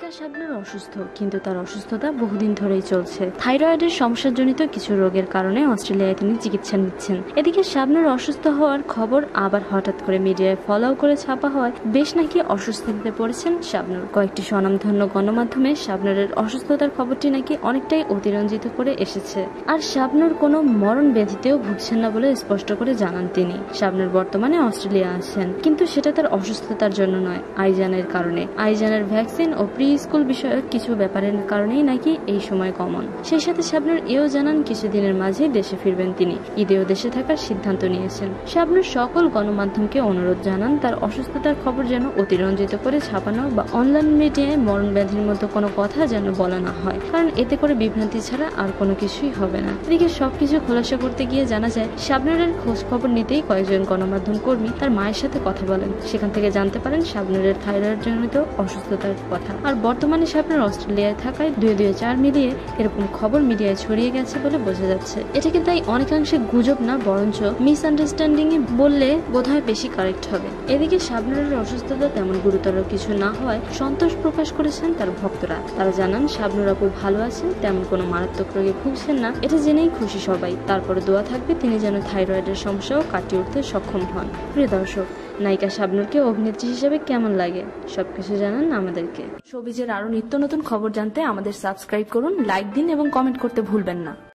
নায়িকা শাবনুর অসুস্থ, কিন্তু তার অসুস্থতা বহুদিন ধরেই চলছে। থাইরয়েডের সমস্যাজনিত কিছু রোগের কারণে অস্ট্রেলিয়ায় তিনি চিকিৎসা নিচ্ছেন। এদিকে শাবনুর অসুস্থ হওয়ার খবর আবার হঠাৎ করে মিডিয়ায় ফলো করে ছাপা হওয়ায় বেশ নাকি অসুস্থতাতে পড়েছেন শাবনুর কয়েকটি স্বনামধন্য গণমাধ্যমে শাবনুরের অসুস্থতার খবরটি নাকি অনেকটাই অতিরঞ্জিত করে এসেছে। আর শাবনুর কোনো মরণ ব্যাধিতেও ভুগছেন না বলে স্পষ্ট করে জানান তিনি। শাবনুর বর্তমানে অস্ট্রেলিয়া আছেন, কিন্তু সেটা তার অসুস্থতার জন্য নয়, আইজানের কারণে। আইজানের ভ্যাকসিন ও প্রি স্কুল বিষয়ক কিছু ব্যাপারের কারণেই নাকি এই সময় কমন। সেই সাথে শাবনুর এও জানান, কিছুদিনের মাঝে দেশে ফিরবেন তিনি। ঈদেও দেশে থাকার সিদ্ধান্ত নিয়েছেন। শাবনুর সকল গণমাধ্যমকে অনুরোধ জানান, তার অসুস্থতার খবর যেন অতিরঞ্জিত করে ছাপানো বা অনলাইন মিডিয়ায় মরণ ব্যাধির মতো কোনো কথা যেন বলা না হয়। কারণ এতে করে বিভ্রান্তি ছাড়া আর কোনো কিছুই হবে না। এদিকে সবকিছু খোলাসা করতে গিয়ে জানা যায়, শাবনুরের খোঁজ খবর নিতেই কয়েকজন গণমাধ্যম কর্মী তার মায়ের সাথে কথা বলেন। সেখান থেকে জানতে পারেন, শাবনুরের থাইরয়েড জনিত অসুস্থতার কথা। আর বর্তমানে শাবনুর অস্ট্রেলিয়ায় থাকায় দুই দুই চার মিলিয়ে এরকম খবর মিডিয়ায় ছড়িয়ে গেছে বলে বোঝা যাচ্ছে। এটাকে তাই অনেকাংশে গুজব না, বরঞ্চ মিসআন্ডারস্ট্যান্ডিং এ বললে বোধহয় বেশি কারেক্ট হবে। এদিকে শাবনুরের অসুস্থতা তেমন গুরুতর কিছু না হওয়ায় সন্তোষ প্রকাশ করেছেন তার ভক্তরা। তারা জানান, শাবনুর আপু ভালো আছেন, তেমন কোনো মারাত্মক রোগে ভুগছেন না। এটা জেনেই খুশি সবাই। তারপরে দোয়া থাকবে তিনি যেন থাইরয়েডের সমস্যাও কাটিয়ে উঠতে সক্ষম হন। প্রিয় দর্শক নায়িকা শাবনুরকে অভিনেত্রী হিসেবে কেমন লাগে? সবকিছু জানান আমাদেরকে। সবিজের আরও নিত্য নতুন খবর জানতে আমাদের সাবস্ক্রাইব করুন, লাইক দিন এবং কমেন্ট করতে ভুলবেন না।